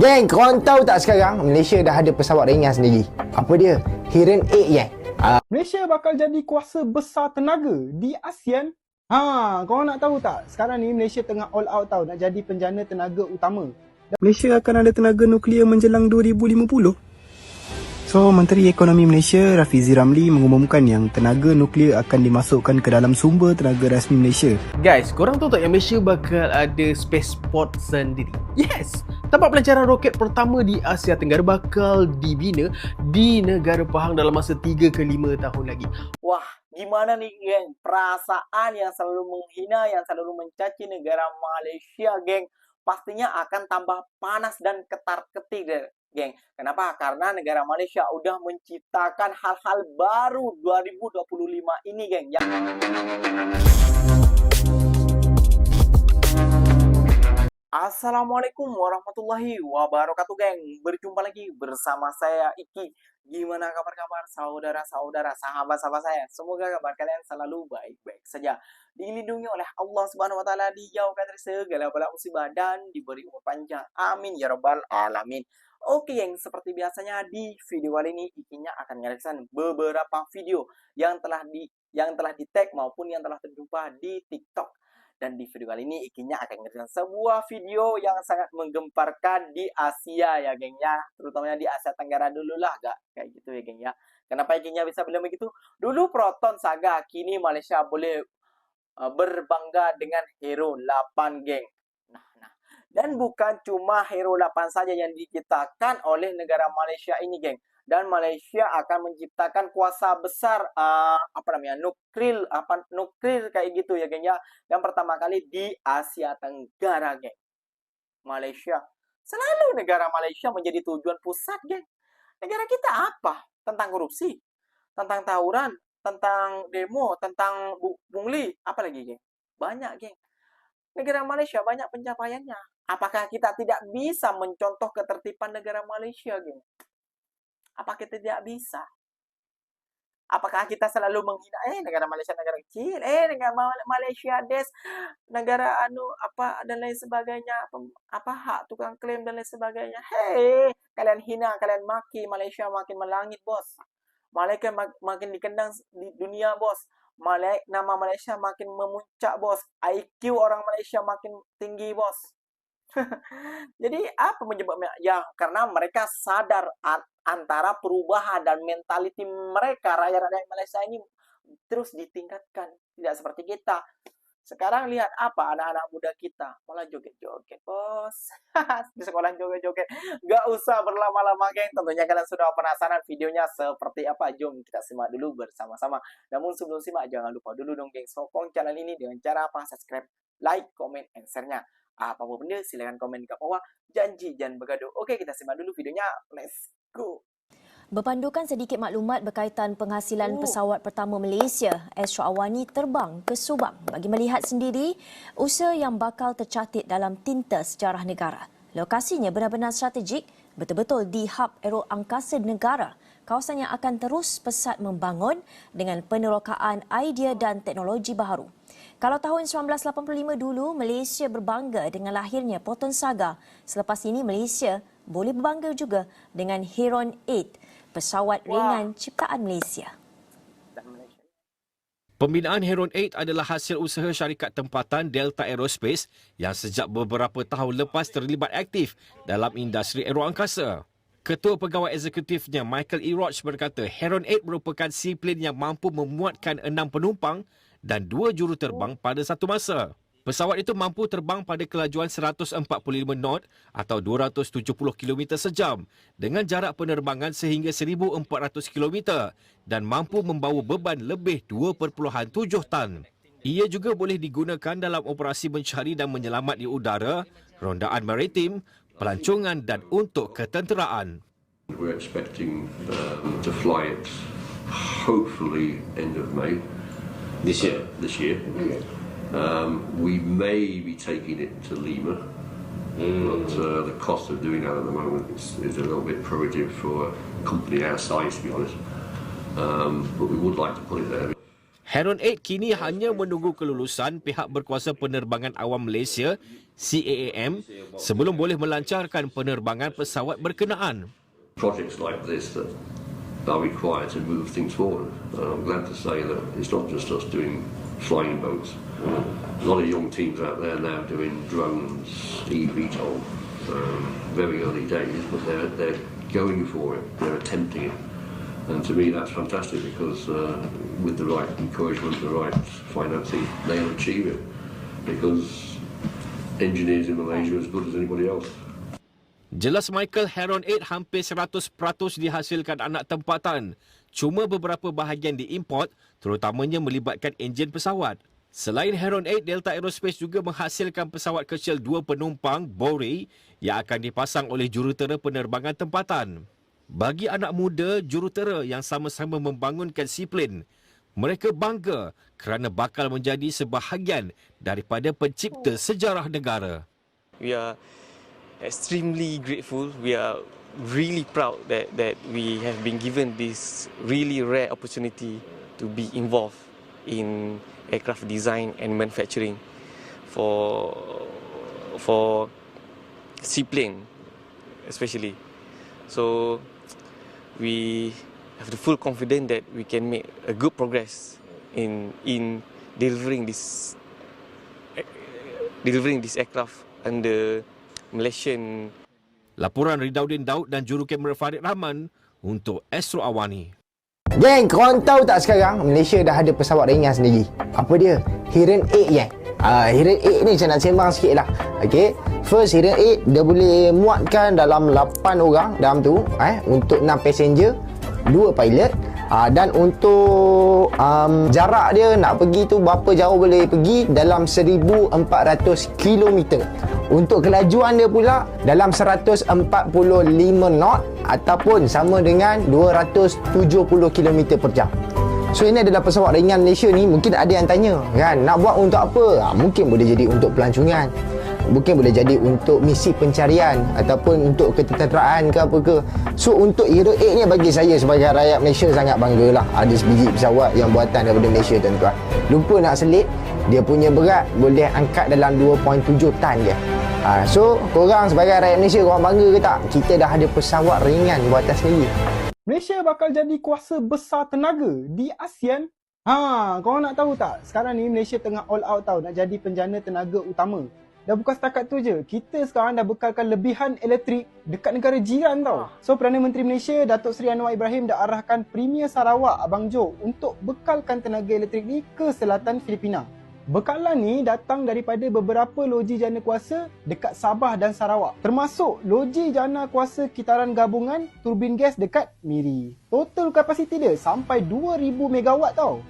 Geng, korang tahu tak sekarang Malaysia dah ada pesawat ringan sendiri. Apa dia? Hiren 8 geng. Malaysia bakal jadi kuasa besar tenaga di ASEAN. Ha, korang nak tahu tak? Sekarang ni Malaysia tengah all out tau nak jadi penjana tenaga utama. Malaysia akan ada tenaga nuklear menjelang 2050. So, Menteri Ekonomi Malaysia Rafizi Ramli mengumumkan yang tenaga nuklear akan dimasukkan ke dalam sumber tenaga rasmi Malaysia. Guys, korang tahu tak yang Malaysia bakal ada spaceport sendiri? Yes! Tempat pelancaran roket pertama di Asia Tenggara bakal dibina di negara Pahang dalam masa 3 ke 5 tahun lagi. Wah, gimana nih geng? Perasaan yang selalu menghina, yang selalu mencaci negara Malaysia, geng. Pastinya akan tambah panas dan ketar-ketir, deh, geng. Kenapa? Karena negara Malaysia udah menciptakan hal-hal baru 2025 ini, geng. Yang Assalamualaikum warahmatullahi wabarakatuh geng. Berjumpa lagi bersama saya Iki. Gimana kabar-kabar saudara-saudara sahabat-sahabat saya? Semoga kabar kalian selalu baik-baik saja. Dilindungi oleh Allah subhanahu wa ta'ala Dijauhkan dari segala bala musibah Dan diberi umur panjang. Amin ya rabbal alamin. Oke geng, seperti biasanya di video kali ini Ikinya akan menyelesaikan beberapa video Yang telah di yang telah di tag maupun yang telah terjumpa di TikTok dan di video kali ini Ikinya akan mengerjakan sebuah video yang sangat menggemparkan di Asia ya geng ya. Terutamanya di Asia Tenggara dulu lah gak kayak gitu ya geng ya. Kenapa Ikinya bisa bilang begitu? Dulu Proton Saga, kini Malaysia boleh uh, berbangga dengan Hero 8 geng. Nah, nah. Dan bukan cuma Hero 8 saja yang diciptakan oleh negara Malaysia ini geng dan Malaysia akan menciptakan kuasa besar uh, apa namanya nuklir apa nuklir kayak gitu ya geng ya. Yang pertama kali di Asia Tenggara geng. Malaysia. Selalu negara Malaysia menjadi tujuan pusat geng. Negara kita apa? Tentang korupsi tentang tawuran tentang demo tentang bu bungli apa lagi geng? Banyak geng. Negara Malaysia banyak pencapaiannya. Apakah kita tidak bisa mencontoh ketertiban negara Malaysia geng apa kita tidak bisa? Apakah kita selalu menghina eh negara Malaysia negara kecil, eh negara Malaysia des negara anu apa dan lain sebagainya, apa hak tukang klaim dan lain sebagainya. Hei, kalian hina, kalian maki Malaysia makin melangit, bos. Malaysia mak makin dikendang di dunia, bos. Malay nama Malaysia makin memuncak, bos. IQ orang Malaysia makin tinggi, bos. Jadi apa menyebabnya? Ya karena mereka sadar antara perubahan dan mentaliti mereka rakyat-rakyat Malaysia ini terus ditingkatkan tidak seperti kita. Sekarang lihat apa anak-anak muda kita malah joget-joget bos. Di sekolah joget-joget gak usah berlama-lama geng. Tentunya kalian sudah penasaran videonya seperti apa jom kita simak dulu bersama-sama. Namun sebelum simak jangan lupa dulu dong geng sokong channel ini dengan cara apa? Subscribe like comment and share-nya. Apa pun benda silahkan komen kat bawah. Janji jangan bergaduh. Oke kita simak dulu videonya. Let's go Berpandukan sedikit maklumat berkaitan penghasilan oh. pesawat pertama Malaysia, Astro Awani terbang ke Subang bagi melihat sendiri usaha yang bakal tercatat dalam tinta sejarah negara. Lokasinya benar-benar strategik, betul-betul di hub aero angkasa negara, kawasan yang akan terus pesat membangun dengan penerokaan idea dan teknologi baharu. Kalau tahun 1985 dulu, Malaysia berbangga dengan lahirnya Proton Saga. Selepas ini, Malaysia boleh berbangga juga dengan Heron 8, pesawat ringan ciptaan Malaysia. Pembinaan Heron 8 adalah hasil usaha syarikat tempatan Delta Aerospace yang sejak beberapa tahun lepas terlibat aktif dalam industri aeroangkasa. Ketua Pegawai Eksekutifnya Michael E. Roach berkata Heron 8 merupakan seaplane yang mampu memuatkan enam penumpang dan dua juru terbang pada satu masa. Pesawat itu mampu terbang pada kelajuan 145 knot atau 270 km sejam dengan jarak penerbangan sehingga 1400 km dan mampu membawa beban lebih 2.7 tan. Ia juga boleh digunakan dalam operasi mencari dan menyelamat di udara, rondaan maritim, pelancongan dan untuk ketenteraan. We're expecting um, to fly it hopefully end of May. This year? Uh, this year. Um, we may be taking it to Lima, mm. but uh, the cost of doing that at the moment is, is, a little bit prohibitive for a company our size, to be honest. Um, but we would like to put it there. Heron 8 kini hanya menunggu kelulusan pihak berkuasa penerbangan awam Malaysia CAAM sebelum boleh melancarkan penerbangan pesawat berkenaan. projects like this that are required to move things forward. Uh, I'm glad to say that it's not just us doing flying boats. A lot of young teams out there now doing drones, eVTOL. Um, very early days, but they're they're going for it. They're attempting it, and to me that's fantastic because uh, with the right encouragement, the right financing, they'll achieve it. Because engineers in Malaysia are as good as anybody else. Jelas Michael Heron 8 hampir 100% dihasilkan anak tempatan. Cuma beberapa bahagian diimport, terutamanya melibatkan enjin pesawat. Selain Heron 8, Delta Aerospace juga menghasilkan pesawat kecil dua penumpang, Bore, yang akan dipasang oleh jurutera penerbangan tempatan. Bagi anak muda, jurutera yang sama-sama membangunkan seaplane, mereka bangga kerana bakal menjadi sebahagian daripada pencipta sejarah negara. We are extremely grateful. We are really proud that, that we have been given this really rare opportunity to be involved in aircraft design and manufacturing for for seaplane especially. So we have the full confidence that we can make a good progress in in delivering this delivering this aircraft under Malaysian Laporan Ridaudin Daud dan juru kamera Farid Rahman untuk Astro Awani. Geng, korang tahu tak sekarang Malaysia dah ada pesawat ringan sendiri. Apa dia? Hiren 8 geng. Ah, Hiren 8 ni macam nak sembang sikit lah. Okay. First Hiren 8 dia boleh muatkan dalam 8 orang dalam tu eh untuk 6 passenger, 2 pilot. Ah, dan untuk um, jarak dia nak pergi tu berapa jauh boleh pergi dalam 1400 km. Untuk kelajuan dia pula dalam 145 knot ataupun sama dengan 270 km per jam. So ini adalah pesawat ringan Malaysia ni mungkin ada yang tanya kan nak buat untuk apa? Ha, mungkin boleh jadi untuk pelancongan. Mungkin boleh jadi untuk misi pencarian ataupun untuk ketenteraan ke apa ke. So untuk Hero 8 ni bagi saya sebagai rakyat Malaysia sangat bangga lah ada sebiji pesawat yang buatan daripada Malaysia tuan-tuan. Lupa nak selit dia punya berat boleh angkat dalam 2.7 tan je. Ha, so korang sebagai rakyat Malaysia korang bangga ke tak? Kita dah ada pesawat ringan buatan sendiri. Malaysia bakal jadi kuasa besar tenaga di ASEAN. Ha, korang nak tahu tak? Sekarang ni Malaysia tengah all out tau nak jadi penjana tenaga utama. Dan bukan setakat tu je, kita sekarang dah bekalkan lebihan elektrik dekat negara jiran tau. So Perdana Menteri Malaysia Datuk Seri Anwar Ibrahim dah arahkan Premier Sarawak Abang Jo untuk bekalkan tenaga elektrik ni ke selatan Filipina. Bekalan ni datang daripada beberapa loji jana kuasa dekat Sabah dan Sarawak. Termasuk loji jana kuasa kitaran gabungan turbin gas dekat Miri. Total kapasiti dia sampai 2000 megawatt tau.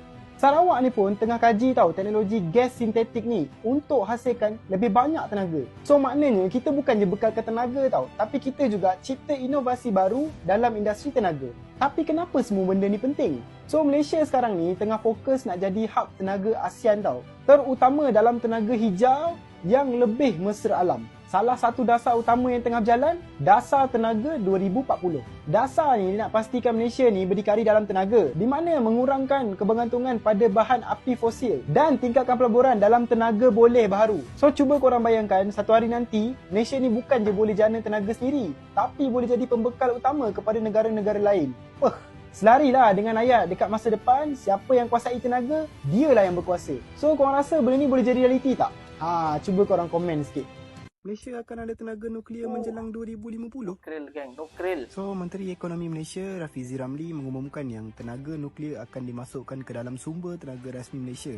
Sarawak ni pun tengah kaji tau teknologi gas sintetik ni untuk hasilkan lebih banyak tenaga. So maknanya kita bukan je bekalkan tenaga tau, tapi kita juga cipta inovasi baru dalam industri tenaga. Tapi kenapa semua benda ni penting? So Malaysia sekarang ni tengah fokus nak jadi hub tenaga ASEAN tau. Terutama dalam tenaga hijau yang lebih mesra alam. Salah satu dasar utama yang tengah berjalan, Dasar Tenaga 2040. Dasar ni nak pastikan Malaysia ni berdikari dalam tenaga, di mana mengurangkan kebergantungan pada bahan api fosil dan tingkatkan pelaburan dalam tenaga boleh baharu. So cuba korang bayangkan, satu hari nanti, Malaysia ni bukan je boleh jana tenaga sendiri, tapi boleh jadi pembekal utama kepada negara-negara lain. Wah, Selarilah dengan ayat dekat masa depan, siapa yang kuasai tenaga, dialah yang berkuasa. So korang rasa benda ni boleh jadi realiti tak? Ha, cuba korang komen sikit. Malaysia akan ada tenaga nuklear menjelang 2050. Nukril geng, nukril. So, Menteri Ekonomi Malaysia Rafizi Ramli mengumumkan yang tenaga nuklear akan dimasukkan ke dalam sumber tenaga rasmi Malaysia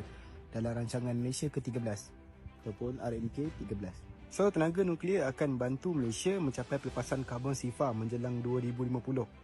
dalam rancangan Malaysia ke-13 ataupun RNK 13. So, tenaga nuklear akan bantu Malaysia mencapai pelepasan karbon sifar menjelang 2050.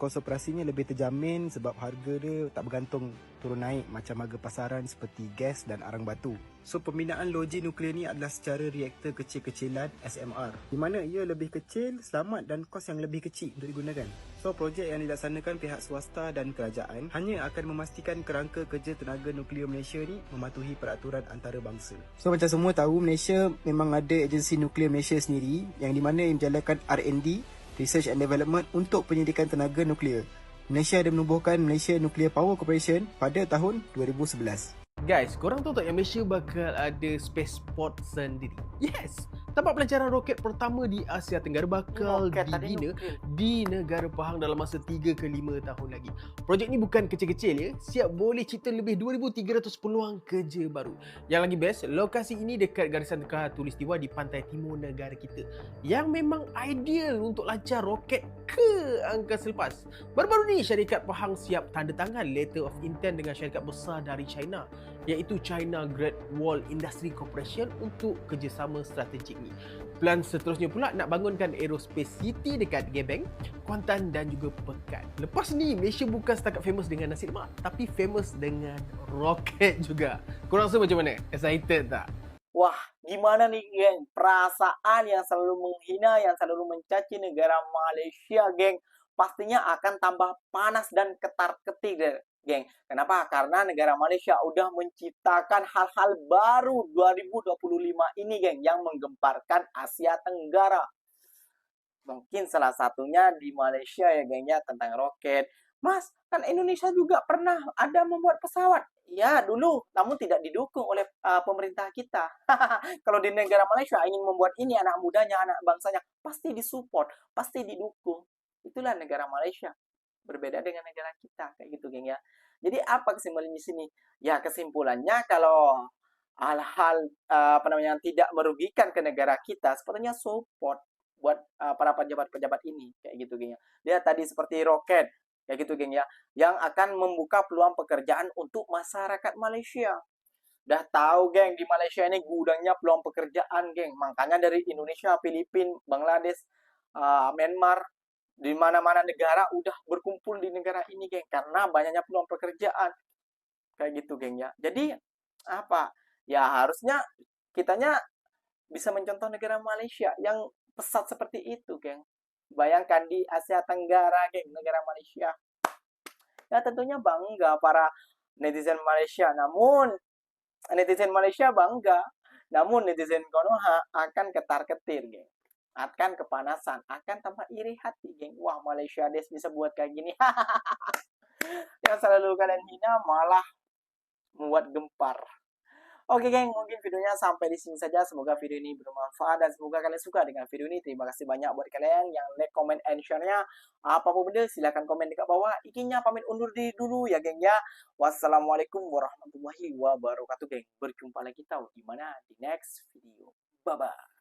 Kos operasinya lebih terjamin sebab harga dia tak bergantung turun naik macam harga pasaran seperti gas dan arang batu. So pembinaan loji nuklear ni adalah secara reaktor kecil-kecilan SMR di mana ia lebih kecil, selamat dan kos yang lebih kecil untuk digunakan. So projek yang dilaksanakan pihak swasta dan kerajaan hanya akan memastikan kerangka kerja tenaga nuklear Malaysia ni mematuhi peraturan antarabangsa. So macam semua tahu Malaysia memang ada agensi nuklear Malaysia sendiri yang di mana yang menjalankan R&D Research and Development untuk penyelidikan tenaga nuklear. Malaysia ada menubuhkan Malaysia Nuclear Power Corporation pada tahun 2011. Guys, korang tahu tak yang Malaysia bakal ada spaceport sendiri? Yes! Tempat pelancaran roket pertama di Asia Tenggara bakal Roket dibina di negara Pahang dalam masa 3 ke 5 tahun lagi. Projek ni bukan kecil-kecil ya. Siap boleh cipta lebih 2,300 peluang kerja baru. Yang lagi best, lokasi ini dekat garisan tengah tulistiwa di pantai timur negara kita. Yang memang ideal untuk lancar roket ke angkasa lepas. Baru-baru ni syarikat Pahang siap tanda tangan letter of intent dengan syarikat besar dari China iaitu China Great Wall Industry Corporation untuk kerjasama strategik ni. Plan seterusnya pula nak bangunkan Aerospace City dekat Gebeng, Kuantan dan juga Pekan. Lepas ni Malaysia bukan setakat famous dengan nasi lemak tapi famous dengan roket juga. Korang rasa macam mana? Excited tak? Wah, gimana nih geng? Perasaan yang selalu menghina, yang selalu mencaci negara Malaysia, geng. Pastinya akan tambah panas dan ketar-ketir, deh, geng. Kenapa? Karena negara Malaysia udah menciptakan hal-hal baru 2025 ini, geng, yang menggemparkan Asia Tenggara. Mungkin salah satunya di Malaysia ya, geng, ya, tentang roket. Mas, kan Indonesia juga pernah ada membuat pesawat. Ya, dulu, namun tidak didukung oleh uh, pemerintah kita. Kalau di negara Malaysia ingin membuat ini anak mudanya, anak bangsanya, pasti disupport, pasti didukung. Itulah negara Malaysia. Berbeda dengan negara kita, kayak gitu, geng ya. Jadi apa kesimpulannya di sini? Ya, kesimpulannya kalau hal-hal uh, apa namanya tidak merugikan ke negara kita, sepertinya support buat uh, para pejabat-pejabat ini, kayak gitu, geng ya. Dia tadi seperti roket, kayak gitu, geng ya, yang akan membuka peluang pekerjaan untuk masyarakat Malaysia. Udah tahu, geng, di Malaysia ini gudangnya peluang pekerjaan, geng. Makanya dari Indonesia, Filipina, Bangladesh, uh, Myanmar, di mana-mana negara udah berkumpul di negara ini, geng, karena banyaknya peluang pekerjaan. Kayak gitu, geng ya. Jadi apa? Ya harusnya kitanya bisa mencontoh negara Malaysia yang pesat seperti itu, geng. Bayangkan di Asia Tenggara, geng, negara Malaysia. Ya tentunya bangga para netizen Malaysia. Namun netizen Malaysia bangga. Namun netizen Konoha akan ketar-ketir, geng akan kepanasan, akan tambah iri hati, geng. Wah, Malaysia Des bisa buat kayak gini. Yang selalu kalian hina malah membuat gempar. Oke, geng, mungkin videonya sampai di sini saja. Semoga video ini bermanfaat dan semoga kalian suka dengan video ini. Terima kasih banyak buat kalian yang like, comment, and share-nya. Apa pun benda, silahkan komen dekat bawah. Ikinya pamit undur diri dulu ya, geng ya. Wassalamualaikum warahmatullahi wabarakatuh, geng. Berjumpa lagi tau di mana di next video. Bye-bye.